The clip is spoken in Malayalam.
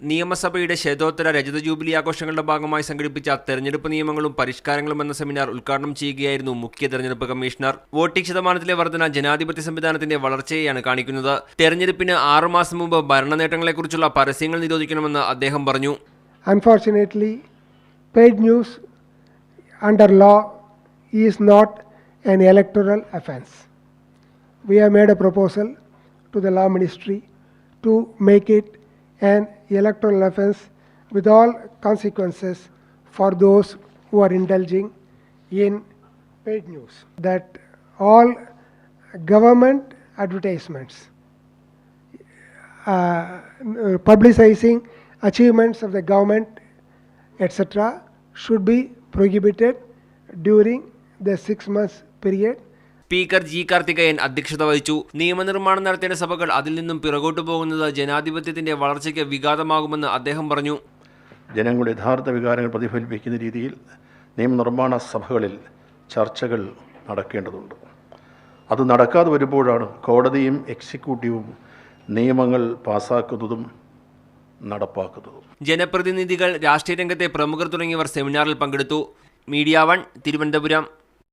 നിയമസഭയുടെ ശതോത്തര രജത ജൂബിലി ആഘോഷങ്ങളുടെ ഭാഗമായി സംഘടിപ്പിച്ച തെരഞ്ഞെടുപ്പ് നിയമങ്ങളും പരിഷ്കാരങ്ങളും എന്ന സെമിനാർ ഉദ്ഘാടനം ചെയ്യുകയായിരുന്നു മുഖ്യ തെരഞ്ഞെടുപ്പ് കമ്മീഷണർ. വോട്ടിംഗ് ശതമാനത്തിലെ വർധന ജനാധിപത്യ സംവിധാനത്തിന്റെ വളർച്ചയെയാണ് കാണിക്കുന്നത്. തെരഞ്ഞെടുപ്പിന് ആറുമാസം മുമ്പ് ഭരണ നേട്ടങ്ങളെക്കുറിച്ചുള്ള പരസ്യങ്ങൾ നിരോധിക്കണമെന്ന് അദ്ദേഹം പറഞ്ഞു. Unfortunately, paid news under law is not an electoral offence we have made a proposal to the law ministry to make it an electoral offence with all consequences for those who are indulging in paid news. That all government advertisements uh, publicizing achievements of the government, etc., should be prohibited during the six months period. Speaker G Karthikeyan അധ്യക്ഷത വഹിച്ചു. നിയമനിർമ്മാണം നടത്തേണ്ട സഭകൾ അതിൽ നിന്നും പിറകോട്ടു പോകുന്നത് ജനാധിപത്യത്തിന്റെ വളർച്ചയ്ക്ക് വിഘാതമാകുമെന്ന് അദ്ദേഹം പറഞ്ഞു. ജനങ്ങളുടെ യഥാർത്ഥ വികാരങ്ങൾ പ്രതിഫലിപ്പിക്കുന്ന രീതിയിൽ നിയമനിർമ്മാണ സഭകളിൽ ചർച്ചകൾ നടക്കേണ്ടതുണ്ട്. അത് നടക്കാതെ വരുമ്പോഴാണ് കോടതിയും എക്സിക്യൂട്ടീവും നിയമങ്ങൾ പാസാക്കുന്നതും നടപ്പാക്കുന്നതും. ജനപ്രതിനിധികൾ രാഷ്ട്രീയ രംഗത്തെ പ്രമുഖർ തുടങ്ങിയവർ സെമിനാറിൽ പങ്കെടുത്തു. Media one Thiruvananthapuram.